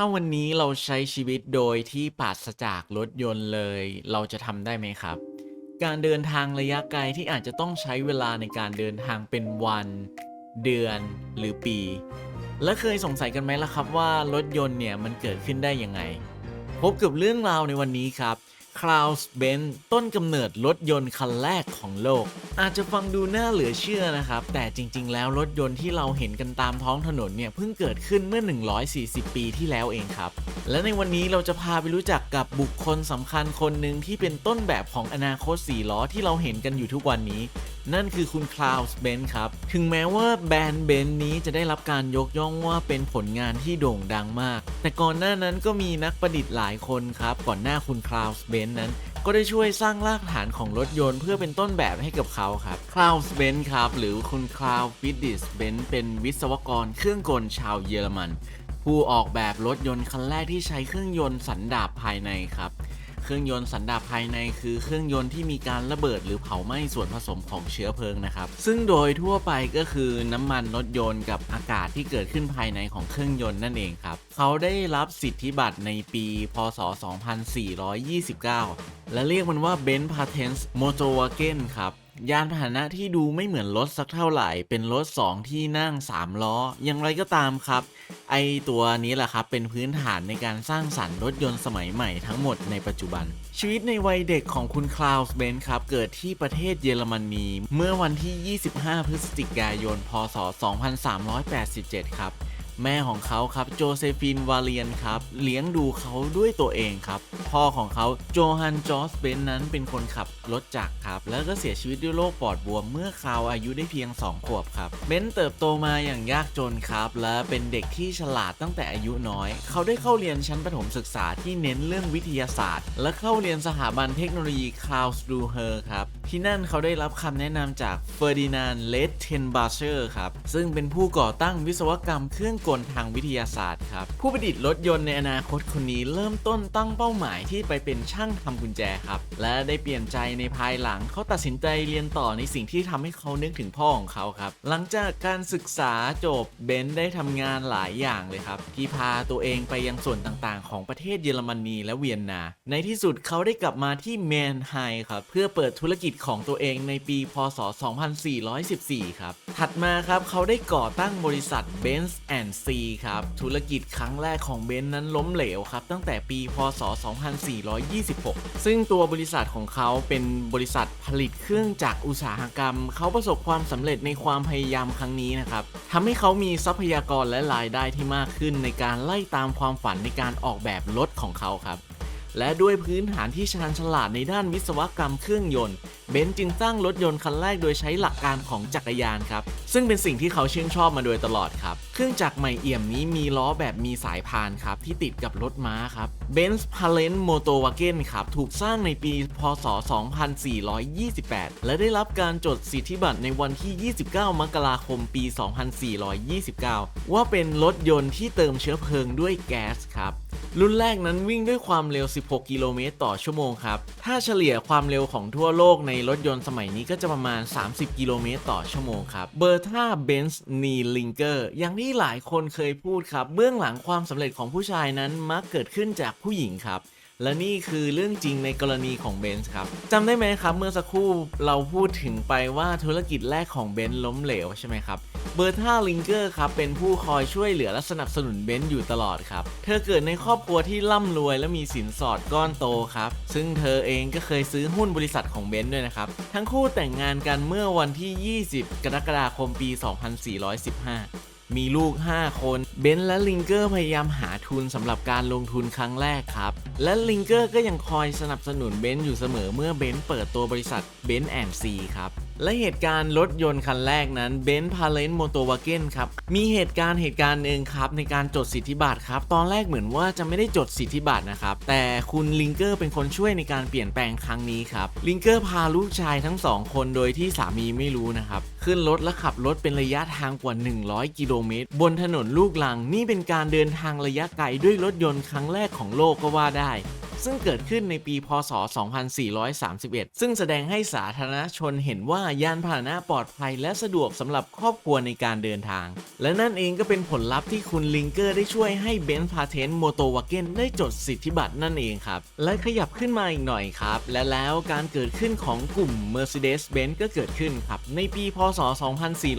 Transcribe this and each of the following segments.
ถ้าวันนี้เราใช้ชีวิตโดยที่ปราศจากรถยนต์เลย เราจะทำได้ไหมครับ การเดินทางระยะไกลที่อาจจะต้องใช้เวลาในการเดินทางเป็นวัน เดือนหรือปี และเคยสงสัยกันไหมล่ะครับว่ารถยนต์เนี่ยมันเกิดขึ้นได้ยังไง พบกับเรื่องราวในวันนี้ครับ c l o u d b e n z ต้นกำเนิดรถยนต์คันแรกของโลก อาจจะฟังดูน่าเหลือเชื่อนะครับ แต่จริง ๆ แล้วรถยนต์ที่เราเห็นกันตามท้องถนนเนี่ยเพิ่งเกิดขึ้นเมื่อ 140 ปีที่แล้วเองครับ และในวันนี้เราจะพาไปรู้จักกับบุคคลสำคัญคนหนึ่งที่เป็นต้นแบบของอนาคตสีล้อที่เราเห็นกันอยู่ทุกวันนี้ นั่นคือคุณคลาวส์เบนครับ ถึงแม้ว่าแบรนด์เบนนี้จะได้รับการยกย่องว่าเป็นผลงานที่โด่งดังมาก แต่ก่อนหน้านั้นก็มีนักประดิษฐ์หลายคนครับ ก่อนหน้าคุณคลาวส์เบนนั้นก็ได้ช่วยสร้างรากฐานของรถยนต์เพื่อเป็นต้นแบบให้กับเขาครับคลาวส์เบนครับ หรือคุณคลาวฟิดดิสเบนเป็นวิศวกรเครื่องกลชาวเยอรมัน ผู้ออกแบบรถยนต์คันแรกที่ใช้เครื่องยนต์สันดาปภายในครับ เครื่องยนต์สันดาปภายในคือเครื่องยนต์ที่มีการระเบิดหรือเผาไหม้ส่วนผสมของเชื้อเพลิงนะครับ ซึ่งโดยทั่วไปก็คือน้ำมันรถยนต์กับอากาศที่เกิดขึ้นภายในของเครื่องยนต์นั่นเองครับ เขาได้รับสิทธิบัตรในปี พศ 2429 และเรียกมันว่า Benz Patent Motorwagen ครับ ยานพาหนะที่ดูไม่เหมือนรถสักเท่าไหร่ เป็นรถ 2 ที่นั่ง 3 ล้อ อย่างไรก็ตามครับ ไอตัวนี้แหละครับ เป็นพื้นฐานในการสร้างสรรค์รถยนต์สมัยใหม่ทั้งหมดในปัจจุบัน ชีวิตในวัยเด็กของคุณคลาวส์เบนครับ เกิดที่ประเทศเยอรมนี เมื่อวันที่ 25 พฤศจิกายน พศ 2387 ครับ แม่ของเขาครับโจเซฟินวาเลียนครับเลี้ยงดูเขาด้วยตัวเองครับพ่อของเขาโจฮันจอสเบนนั้นเป็นคนขับรถจักรครับแล้วก็เสียชีวิตด้วยโรคปอดบวมเมื่อเขาอายุได้เพียง 2 ขวบครับเบนเติบโตมาอย่างยากจนครับและเป็นเด็กที่ฉลาดตั้งแต่อายุน้อย เขาได้เข้าเรียนชั้นประถมศึกษาที่เน้นเรื่องวิทยาศาสตร์ และเข้าเรียนสถาบันเทคโนโลยีคลาวส์ดูเฮอร์ครับที่นั่นเขาได้รับคำแนะนำจากเฟอร์ดินานเลตเทนบาเชอร์ครับซึ่งเป็นผู้ก่อตั้งวิศวกรรมเครื่องกลทางวิทยาศาสตร์ครับ ผู้ประดิษฐ์รถยนต์ในอนาคตคนนี้เริ่มต้นตั้งเป้าหมายที่ไปเป็นช่างทำกุญแจครับ และได้เปลี่ยนใจในภายหลังเขาตัดสินใจเรียนต่อในสิ่งที่ทำให้เขานึกถึงพ่อของเขาครับ หลังจากการศึกษาจบเบนซ์ได้ทำงานหลายอย่างเลยครับ ที่พาตัวเองไปยังส่วนต่างๆ ของประเทศเยอรมนีและเวียนนา ในที่สุดเขาได้กลับมาที่แมนไฮครับเพื่อเปิดธุรกิจของตัวเองในปี พศ 2414 ครับ ถัดมาครับเขาได้ก่อตั้งบริษัท Benz C ครับ ธุรกิจครั้งแรกของเบนซ์นั้นล้มเหลวครับ ตั้งแต่ปีพศ 2426 ซึ่งตัวบริษัทของเขาเป็นบริษัทผลิตเครื่องจักรอุตสาหกรรม เขาประสบความสำเร็จในความพยายามครั้งนี้นะครับทำให้เขามีทรัพยากรและรายได้ที่มากขึ้นในการไล่ตามความฝันในการออกแบบรถของเขาครับและด้วยพื้นฐานที่ชาญฉลาดในด้านวิศวกรรมเครื่องยนต์ เบนซ์จึงสร้างรถยนต์คันแรกโดยใช้หลักการของจักรยานครับ ซึ่งเป็นสิ่งที่เขาชื่นชอบมาโดยตลอดครับ เครื่องจักรใหม่เอี่ยมนี้มีล้อแบบมีสายพานครับ ที่ติดกับรถม้าครับ Benz p a l e n Motorwagen ครับ ถูกสร้างในปี พศ 2428 และได้รับการจดสิทธิบัตรในวันที่ 29 มกราคม ปี 2429 ว่าเป็นรถยนต์ที่เติมเชื้อเพลิงด้วยแก๊สครับรุ่นแรกนั้นวิ่งด้วยความเร็ว 16 กิโลเมตรต่อชั่วโมงครับ ถ้าเฉลี่ยความเร็วของทั่วโลกในรถยนต์สมัยนี้ก็จะประมาณ 30 กิโลเมตรต่อชั่วโมงครับเบอร์ท่าเบนซ์นีลิงเกอร์อย่างที่หลายคนเคยพูดครับ เบื้องหลังความสำเร็จของผู้ชายนั้นมักเกิดขึ้นจากผู้หญิงครับและนี่คือเรื่องจริงในกรณีของเบนซ์ครับจำได้ไหมครับ เมื่อสักครู่เราพูดถึงไปว่าธุรกิจแรกของเบนซ์ล้มเหลวใช่ไหมครับ เบอร์ท่าลิงเกอร์ครับเป็นผู้คอยช่วยเหลือและสนับสนุนเบนซ์อยู่ตลอดครับ เธอเกิดในครอบครัวที่ร่ำรวยและมีสินสอดก้อนโตครับ ซึ่งเธอเองก็เคยซื้อหุ้นบริษัทของเบนซ์ด้วยนะครับ ทั้งคู่แต่งงานกันเมื่อวันที่ 20 กรกฎาคมปี 2415 มีลูก 5 คน เบนซ์และลิงเกอร์พยายามหาทุนสำหรับการลงทุนครั้งแรกครับ และลิงเกอร์ก็ยังคอยสนับสนุนเบนซ์อยู่เสมอเมื่อเบนซ์เปิดตัวบริษัทเบนแอนด์ซีครับและเหตุการณ์รถยนต์คันแรกนั้นเบนซ์พาเลนโมโตวาเกนครับ มีเหตุการณ์เหตุการณ์หนึ่งครับในการจดสิทธิบัตรครับ ตอนแรกเหมือนว่าจะไม่ได้จดสิทธิบัตรนะครับ แต่คุณลิงเกอร์เป็นคนช่วยในการเปลี่ยนแปลงครั้งนี้ครับ ลิงเกอร์พาลูกชายทั้งสองคนโดยที่สามีไม่รู้นะครับ ขึ้นรถและขับรถเป็นระยะทางกว่า 100 กิโลเมตร บนถนนลูกลังนี่เป็นการเดินทางระยะไกลด้วยรถยนต์ครั้งแรกของโลกก็ว่าได้ ซึ่งเกิดขึ้นในปีพศ 2431 ซึ่งแสดงให้สาธารณชนเห็นว่ายานพาหนะปลอดภัยและสะดวกสำหรับครอบครัวในการเดินทาง และนั่นเองก็เป็นผลลัพธ์ที่คุณลิงเกอร์ได้ช่วยให้เบนซ์พาเทนโมโตวาเกนได้จดสิทธิบัตรนั่นเองครับ และขยับขึ้นมาอีกหน่อยครับ และแล้วการเกิดขึ้นของกลุ่ม Mercedes-Benz ก็เกิดขึ้นครับ ในปีพศ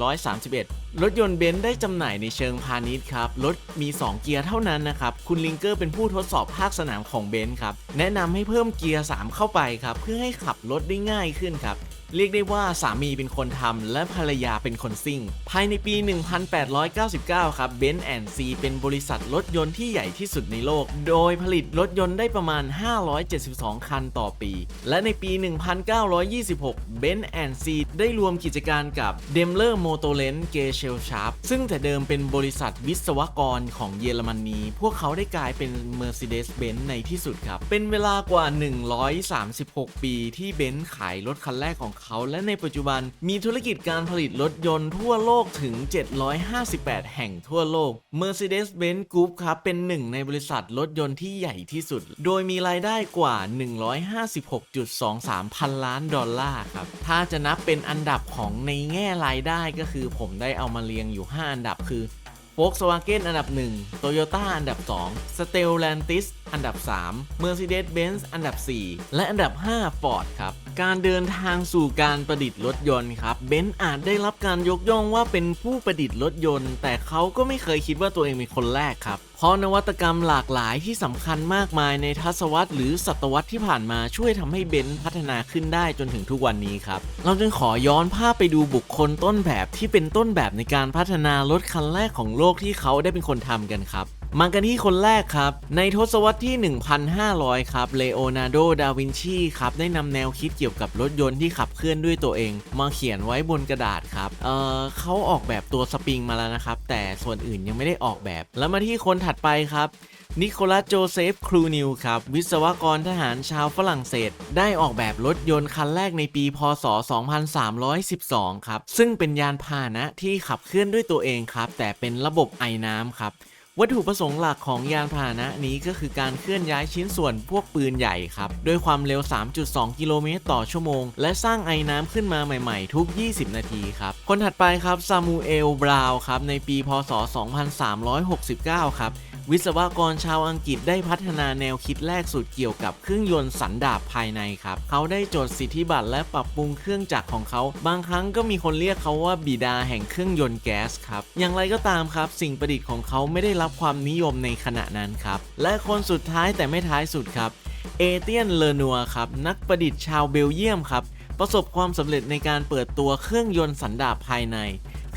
2431รถยนต์เบนซ์ได้จำหน่ายในเชิงพาณิชย์ครับ รถมี 2 เกียร์เท่านั้นนะครับ คุณลิงเกอร์เป็นผู้ทดสอบภาคสนามของเบนซ์ครับ แนะนำให้เพิ่มเกียร์ 3 เข้าไปครับ เพื่อให้ขับรถได้ง่ายขึ้นครับ เรียกได้ว่าสามีเป็นคนทำและภรรยาเป็นคนซิ่ง ภายในปี 1899 ครับเบนซ์แอนซีเป็นบริษัทรถยนต์ที่ใหญ่ที่สุดในโลก โดยผลิตรถยนต์ได้ประมาณ 572 คันต่อปี และในปี 1926เบนซ์แอนซีได้รวมกิจการกับ d e m l e r m o t o r e n g e s c h e l s c h a f t ซึ่งแต่เดิมเป็นบริษัทวิศวกรของเยอรมนี พวกเขาได้กลายเป็น Mercedes-Benz ในที่สุดครับ เป็นเวลากว่า 136 ปีที่เบนซ์ขายรถคันแรกของเขาและในปัจจุบันมีธุรกิจการผลิตรถยนต์ทั่วโลกถึง 758 แห่งทั่วโลก Mercedes-Benz Group ครับเป็นหนึ่งในบริษัทรถยนต์ที่ใหญ่ที่สุด โดยมีรายได้กว่า 156.23 พันล้านดอลลาร์ครับ ถ้าจะนับเป็นอันดับของในแง่รายได้ก็คือผมได้เอามาเรียงอยู่ 5 อันดับคือ Volkswagen อันดับ 1 Toyota อันดับ 2 Stellantis อันดับ 3 Mercedes-Benz อันดับ 4 และอันดับ 5 Ford ครับ การเดินทางสู่การประดิษฐ์รถยนต์ครับเบนซ์อาจได้รับการยกย่องว่าเป็นผู้ประดิษฐ์รถยนต์ แต่เขาก็ไม่เคยคิดว่าตัวเองเป็นคนแรกครับเพราะนวัตกรรมหลากหลายที่สำคัญมากมายในทศวรรษหรือศตวรรษที่ผ่านมาช่วยทำให้เบนซ์พัฒนาขึ้นได้จนถึงทุกวันนี้ครับ เราจึงขอย้อนภาพไปดูบุคคลต้นแบบที่เป็นต้นแบบในการพัฒนารถคันแรกของโลกที่เขาได้เป็นคนทำกันครับ มากันที่คนแรกครับ ในทศวรรษที่ 1,500 ครับเลโอนาร์โด ดาวินชีครับได้นำแนวคิดเกี่ยวกับรถยนต์ที่ขับเคลื่อนด้วยตัวเอง มาเขียนไว้บนกระดาษครับเออเขาออกแบบตัวสปริงมาแล้วนะครับ แต่ส่วนอื่นยังไม่ได้ออกแบบ แล้วมาที่คนถัดไปครับนิโคลัสโจเซฟ ครูนิว ครับ วิศวกรทหารชาวฝรั่งเศส ได้ออกแบบรถยนต์คันแรกในปี พศ 2312 ครับ ซึ่งเป็นยานพาหนะที่ขับเคลื่อนด้วยตัวเองครับ แต่เป็นระบบไอน้ำครับ วัตถุประสงค์หลักของยานพาหนะนี้ก็คือการเคลื่อนย้ายชิ้นส่วนพวกปืนใหญ่ครับด้วยความเร็ว 3.2 กิโลเมตรต่อชั่วโมง และสร้างไอ้น้ำขึ้นมาใหม่ ๆ ทุก 20 นาทีครับ คนถัดไปครับซามูเอล บราวน์ครับในปี พศ 2369 ครับ วิศวกรชาวอังกฤษได้พัฒนาแนวคิดแรกสุดเกี่ยวกับเครื่องยนต์สันดาปภายในครับ เขาได้จดสิทธิบัตรและปรับปรุงเครื่องจักรของเขา บางครั้งก็มีคนเรียกเขาว่าบิดาแห่งเครื่องยนต์แก๊สครับ อย่างไรก็ตามครับ สิ่งประดิษฐ์ของเขาไม่ได้รับความนิยมในขณะนั้นครับ และคนสุดท้ายแต่ไม่ท้ายสุดครับเอเตียนเลนัวครับนักประดิษฐ์ชาวเบลเยียมครับประสบความสำเร็จในการเปิดตัวเครื่องยนต์สันดาปภายใน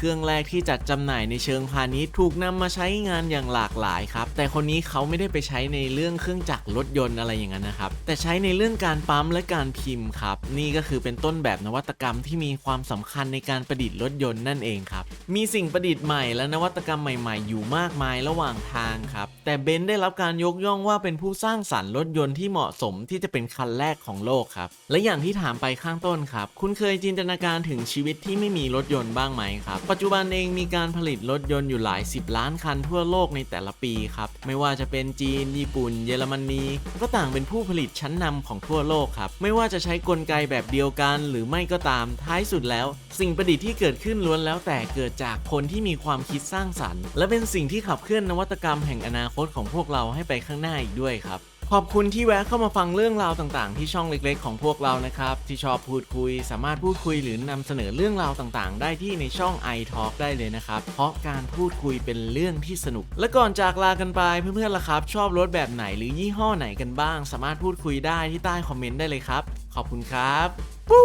เครื่องแรกที่จัดจำหน่ายในเชิงพาณิชย์ถูกนำมาใช้งานอย่างหลากหลายครับ แต่คนนี้เขาไม่ได้ไปใช้ในเรื่องเครื่องจักรรถยนต์อะไรอย่างนั้นนะครับ แต่ใช้ในเรื่องการปั๊มและการพิมพ์ครับ นี่ก็คือเป็นต้นแบบนวัตกรรมที่มีความสำคัญในการประดิษฐ์รถยนต์นั่นเองครับ มีสิ่งประดิษฐ์ใหม่และนวัตกรรมใหม่ๆ อยู่มากมายระหว่างทางครับ แต่เบนซ์ได้รับการยกย่องว่าเป็นผู้สร้างสรรค์รถยนต์ที่เหมาะสมที่จะเป็นคันแรกของโลกครับ และอย่างที่ถามไปข้างต้นครับ คุณเคยจินตนาการถึงชีวิตที่ไม่มีรถยนต์บ้างไหมครับปัจจุบันเองมีการผลิตรถยนต์อยู่หลายสิบล้านคันทั่วโลกในแต่ละปีครับ ไม่ว่าจะเป็นจีน ญี่ปุ่น เยอรมนีก็ต่างเป็นผู้ผลิตชั้นนำของทั่วโลกครับ ไม่ว่าจะใช้กลไกแบบเดียวกันหรือไม่ก็ตามท้ายสุดแล้ว สิ่งประดิษฐ์ที่เกิดขึ้นล้วนแล้วแต่เกิดจากคนที่มีความคิดสร้างสรรค์ และเป็นสิ่งที่ขับเคลื่อนนวัตกรรมแห่งอนาคตของพวกเราให้ไปข้างหน้าอีกด้วยครับ ขอบคุณที่แวะเข้ามาฟังเรื่องราวต่างๆ ที่ช่องเล็กๆ ของพวกเรานะครับ ที่ชอบพูดคุย สามารถพูดคุยหรือนำเสนอเรื่องราวต่างๆ ได้ที่ในช่อง iTalk ได้เลยนะครับ เพราะการพูดคุยเป็นเรื่องที่สนุก และก่อนจากลากันไปเพื่อนๆล่ะครับ ชอบรถแบบไหนหรือยี่ห้อไหนกันบ้าง สามารถพูดคุยได้ที่ใต้คอมเมนต์ได้เลยครับ ขอบคุณครับ ปู